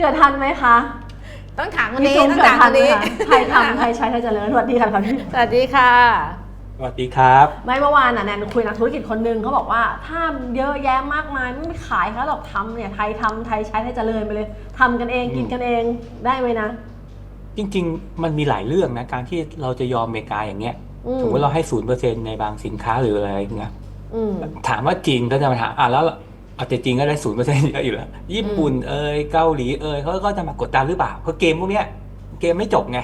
เกิดทันไหมคะต้องถามคนพี่นี้จุ๊บต้องเกิดถามทัคนนนี้ไหมคะไทยทำไทยใช้ไทยเจริญสวัสดีค่ะครับพี่สวัสดีค่ะ สวัสดีครับ ไม่เมื่อวานน่ะแนนคุยนักธุรกิจคนหนึ่งเขาบอกว่าถ้าเยอะแยะมากมายไม่ขายเขาหรอกทำเนี่ยไทยทำไทยใช้ไทยเจริญไปเลยทำกันเองอืมกินกันเองได้ไหมนะ จริง ๆ มันมีหลายเรื่องนะการที่เราจะยอมอเมริกาอย่างเงี้ยอืมสมมติเราให้ศูนย์เปอร์เซ็นในบางสินค้าหรืออะไรเงี้ยอืมถามว่าจีนก็จะมาถามอะแล้ว เอาแต่จริงก็ได้ศูนย์เปอร์เซ็นต์เยอะอยู่แล้ว ญี่ปุ่นเอยเกาหลีเอยเขาก็จะมากดดันหรือเปล่า เพราะเกมพวกเนี้ยเกมไม่จบไง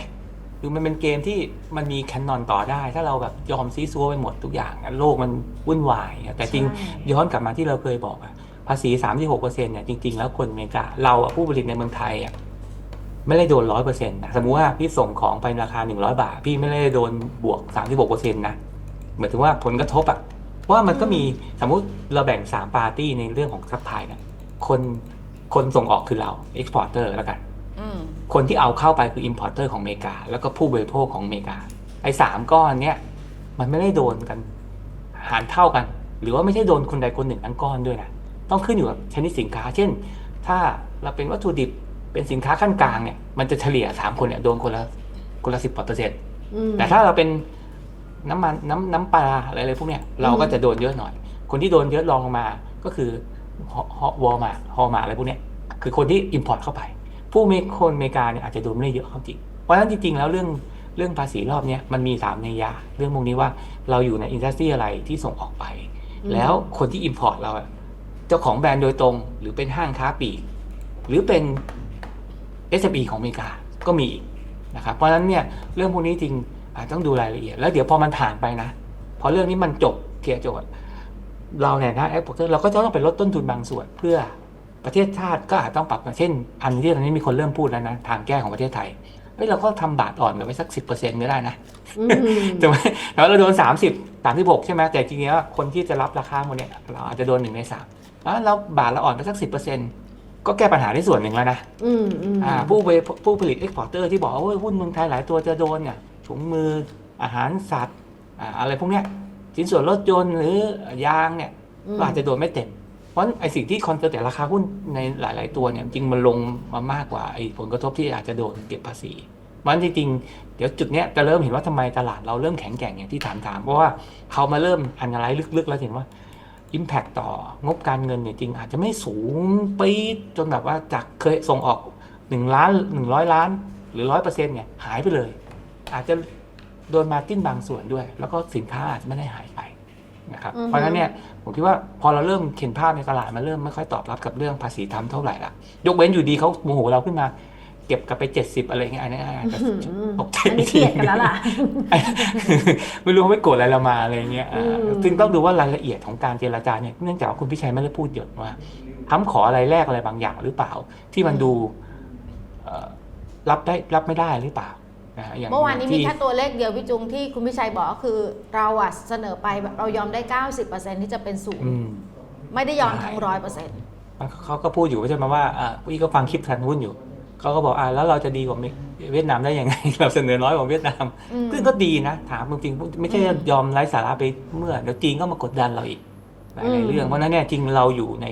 คือมันเป็นเกมที่มันมีแคนนอนต่อได้ ถ้าเราแบบยอมซีซัวไปหมดทุกอย่างอะโลกมันวุ่นวายอะแต่จริงใช่ย้อนกลับมาที่เราเคยบอกอะภาษี36%เนี่ยจริงๆแล้วคนอเมริกาเราอะผู้ผลิตในเมืองไทยอะไม่ได้โดน100%นะสมมุติว่าพี่ส่งของไปราคา100บาท พี่ไม่ได้โดนบวก36%นะหมายถึงว่าผลกระทบอะ เพราะว่ามันก็มีสมมุติเราแบ่ง3ปาร์ตี้ในเรื่องของซัพพลายเนี่ยคนคนส่งออกคือเรา exporter แล้วกันอืมคนที่เอาเข้าไปคือ importer ของอเมริกา แล้วก็ผู้บริโภคของอเมริกา ไอ้สามก้อนเนี้ยมันไม่ได้โดนกันหารเท่ากัน หรือว่าไม่ใช่โดนคนใดคนหนึ่งทั้งก้อนด้วยนะต้องขึ้นอยู่กับชนิดสินค้า เช่น ถ้าเราเป็นวัตถุดิบเป็นสินค้าขั้นกลางเนี่ยมันจะเฉลี่ยสามคนเนี่ยโดนคนละคนละสิบเปอร์เซ็นต์อืมแต่ถ้าเราเป็น น้ำมันน้ำน้ำปลาอะไรอะไรพวกเนี้ยเราก็จะโดนเยอะหน่อย คนที่โดนเยอะรองลงมาก็คือวอลมาฮอมาอะไรพวกเนี้ยคือคนที่อิมพอร์ตเข้าไป ผู้เมคนอเมริกาเนี่ยอาจจะโดนไม่ได้เยอะเขาจริงเพราะฉะนั้นจริงๆแล้วเรื่องเรื่องภาษีรอบเนี้ยมันมีสามในยยะเรื่องพวกนี้ว่าเราอยู่ในอินดัสทรีอะไรที่ส่งออกไป แล้วคนที่อิมพอร์ตเราอะเจ้าของแบรนด์โดยตรง หรือเป็นห้างค้าปลีกหรือเป็น SME ของอเมริกาก็มีอีกนะครับเพราะฉะนั้นเนี่ยเรื่องพวกนี้จริงอาจ ต้องดูรายละเอียด แล้วเดี๋ยวพอมันผ่านไปนะ พอเรื่องนี้มันจบเคลียร์โจทย์ เราเนี่ยนะแอปเปิลเราก็จะต้องไปลดต้นทุนบางส่วนเพื่อประเทศชาติก็อาจต้องปรับเช่น อันที่ตอนนี้มีคนเริ่มพูดแล้วนะทางแก้ของประเทศไทยเฮ้ยเราก็ทำบาทอ่อนกันไว้สักสิบเปอร์เซ็นต์ก็ได้นะอืมถูกไหมแล้วเราโดนสามสิบสามสิบหกใช่ไหมแต่จริงๆแล้วคนที่จะรับราคาหมดเนี่ยเราอาจจะโดนหนึ่งในสามแล้วเราบาทเราอ่อนไปสักสิบเปอร์เซ็นต์ก็แก้ปัญหาได้ส่วนหนึ่งแล้วนะอืมอืมอ่าผู้บริผู้ผลิตเอ็กพอร์เตอร์ที่บอกว่าโอ้ยหุ้นเมืองไทยหลายตัวจะโดนเนี่ย ถุงมืออาหารสัตว์อ่าอะไรพวกเนี้ยชิ้นส่วนรถยนต์หรือยางเนี่ยมก็อาจจะโดนไม่เต็ม เพราะไอสิ่งที่คอนเซิร์นแต่ราคาหุ้นในหลาย ๆ ตัวเนี่ยจริงมันลงมามากกว่าไอผลกระทบที่อาจจะโดนเก็บภาษีมันจริงๆเดี๋ยวจุดเนี้ยจะเริ่มเห็นว่าทำไมตลาดเราเริ่มแข็งแกร่งอย่างที่ถามถามเพราะว่าเขามาเริ่มอันอะไรลึก ๆ แล้วเห็นว่า Impact ต่องบการเงินเนี่ยจริง อาจจะไม่สูงปี๊ดจนแบบว่าจากเคยส่งออกหนึ่งล้านหนึ่งร้อยล้าน หรือร้อยเปอร์เซ็นต์เนี่ยหายไปเลย อาจจะโดนมาจิ้นบางส่วนด้วย แล้วก็สินค้าอาจจะไม่ได้หายไปนะครับอือฮึ เพราะฉะนั้นเนี่ยผมคิดว่าพอเราเริ่มเห็นภาพในตลาดมันเริ่มไม่ค่อยตอบรับกับเรื่องภาษีทำเท่าไหร่ละยกเว้นอยู่ดีเขาโมโหเราขึ้นมา เก็บกลับไปเจ็ดสิบอะไรเงี้ยอันนี้อาจจะอืมตกใจ อันนี้เครียดกันแล้วล่ะ ไม่รู้เขาไม่โกรธอะไรเรามาอะไรเงี้ยอ่าอืม ซึ่งต้องดูว่ารายละเอียดของการเจรจาเนี่ยเนื่องจากว่าคุณพิชัยไม่ได้พูดเยอะว่าคำขออะไรแลกอะไรบางอย่างหรือเปล่า ที่มันดูเอ่อรับได้รับไม่ได้หรือเปล่า นะฮะอย่างเมื่อวานนี้มีที่ แค่ตัวเลขเดียวพี่จุงที่คุณพิชัยบอกก็คือเราอะเสนอไปแบบเรายอมได้ 90%ที่จะเป็นศูนอืย์ม ไม่ได้ยอมทั้งร้อยเปอร์เซ็นต์เขาก็พูดอยู่ใช่ไหมว่าอ่าพี่ก็ฟังคลิปทันหุ้นอยู่ เขาก็บอกอ่าแล้วเราจะดีกว่าเวียดนามได้ยังไง เราเสนอน้อยกว่าเวียดนามซึ่งก็ดีนะ ถามจริงๆไม่ใช่อืมยอมไร้สาระไปเมื่อเดี๋ยวจีนก็มากดดันเราอีกหลายอืมๆเรื่อง เพราะฉะนั้นเนี่ยจริงเราอยู่ใน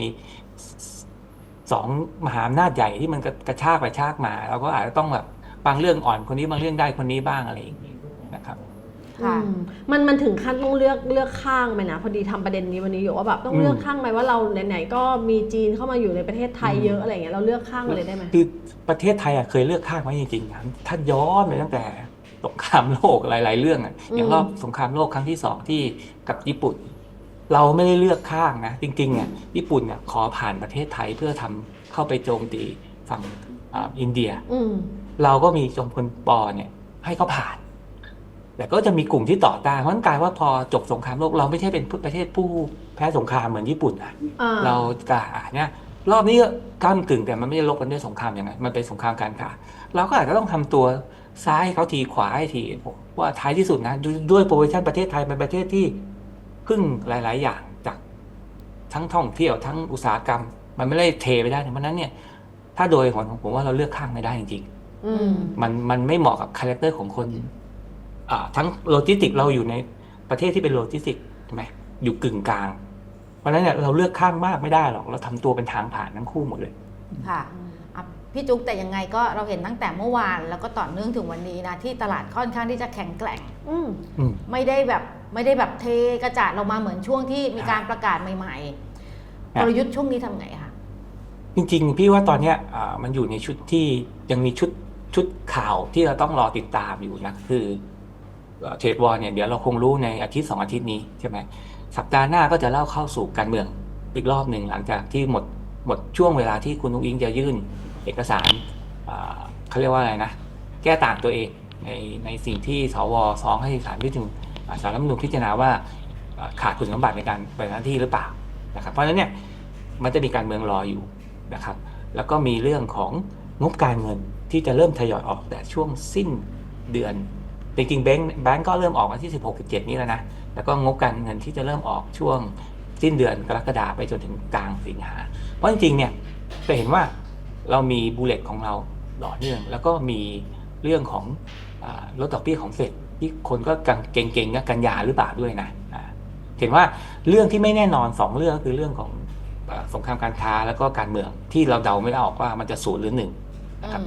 สองมหาอำนาจใหญ่ที่มันกระชากไปชากมา เราก็อาจจะต้องแบบ บางเรื่องอ่อนคนนี้บางเรื่องได้คนนี้บ้างอะไรอย่างนี้นะครับ ค่ะอืมมันมันถึงขั้นต้องเลือกเลือกข้างไหมนะ พอดีทำประเด็นนี้วันนี้อยู่ว่าแบบต้องอืม เลือกข้างไหมว่าเราไหนๆก็มีจีนเข้ามาอยู่ในประเทศไทยอืมเยอะอะไรอย่างเงี้ยเราเลือกข้างไปเลยได้ไหม คือประเทศไทยอะเคยเลือกข้างไว้จริงๆนะถ้าย้อนไปตั้งแต่สงครามโลกหลาย ๆ เรื่องอะอย่างรอบสงครามโลกครั้งที่สองที่กับญี่ปุ่น เราไม่ได้เลือกข้างนะจริงๆเนี่ยญี่ปุ่นเนี่ยขอผ่านประเทศไทยเพื่อทำเข้าไปโจมตีฝั่ง อ่าอินเดีย อืม เราก็มีจอมพลปอเนี่ย ให้เขาผ่าน แต่ก็จะมีกลุ่มที่ต่อต้านเพราะฉะนั้นกลายว่าพอจบสงครามโลกเราไม่ใช่เป็นประเทศผู้แพ้สงครามเหมือนญี่ปุ่นนะอ่าเรากะเนี่ยรอบนี้ก็ก้ามกึ่งแต่มันไม่ได้ลบกันด้วยสงครามอย่างไงมันเป็นสงครามการค้าเราก็อาจจะต้องทำตัวซ้ายให้เขาทีขวาให้ทีผมว่าท้ายที่สุดนะด้วยด้วยโปรโมชั่นประเทศไทยเป็นประเทศที่พึ่งหลาย ๆ อย่างจากทั้งท่องเที่ยวทั้งอุตสาหกรรม มันไม่ได้เทไปได้เพราะฉะนั้นเนี่ย ถ้าโดยของผมว่าเราเลือกข้างไม่ได้จริงอืม ๆมันมันไม่เหมาะกับคาแรคเตอร์ของคนอ่าทั้งโลจิสติกเราอยู่ในประเทศที่เป็นโลจิสติกใช่ไหมอยู่กึ่งกลาง เพราะฉะนั้นเนี่ยเราเลือกข้างมากไม่ได้หรอกเราทำตัวเป็นทางผ่านทั้งคู่หมดเลย ค่ะอะ พี่จุ๊กแต่ยังไงก็เราเห็นตั้งแต่เมื่อวานแล้วก็ต่อเนื่องถึงวันนี้นะ ที่ตลาดค่อนข้างที่จะแข็งแกร่ง อืม อืม ไม่ได้แบบไม่ได้แบบเทกระจาดเรามาเหมือนช่วงที่มีการประกาศใหม่ๆครักบลยุทธ์ช่วงนี้ทำไงคะ จริงๆ พี่ว่าตอนเนี้ยมันอยู่ในชุดที่ยังมีชุดชุดข่าวที่เราต้องรอติดตามอยู่นะคือเทรดวอลเนี่ยเดี๋ยวเราคงรู้ในอาทิตย์สองอาทิตย์นี้ใช่ไหมสัปดาห์หน้าก็จะเล่าเข้าสู่การเมืองอีกรอบหนึ่งหลังจากที่หมดหมดช่วงเวลาที่คุณนุ้งอิงจะยื่นเอกสารเขาเรียกว่าอะไรนะ แก้ต่างตัวเองในในสิ่งที่สวสองให้สารพิจารณาสารรัฐมนูญพิจารณาว่าอ่าขาดคุณสมบัติในการปฏิบัติหน้าที่หรือเปล่านะครับเพราะฉะนั้นเนี่ยมันจะมีการเมืองรออยู่ นะครับแล้วก็มีเรื่องของงบการเงินที่จะเริ่มทยอยออกแต่ช่วงสิ้นเดือน จริงๆแบงก์แบงก์ก็เริ่มออกวันที่ 16 17 นี้แล้วนะ แล้วก็งบการเงินที่จะเริ่มออกช่วงสิ้นเดือนกรกฎาไปจนถึงกลางสิงหา เพราะจริงๆเนี่ยจะเห็นว่าเรามีบูเลตของเราต่อเนื่อง แล้วก็มีเรื่องของลดดอกเบี้ยของเฟดที่คนก็กังเก่งๆกันยาหรือเปล่าด้วยนะ เห็นว่าเรื่องที่ไม่แน่นอนสองเรื่องก็คือเรื่องของ สงครามการค้าแล้วก็การเมืองที่เราเดาไม่ได้ออกว่ามันจะศูนย์หรือหนึ่งครับ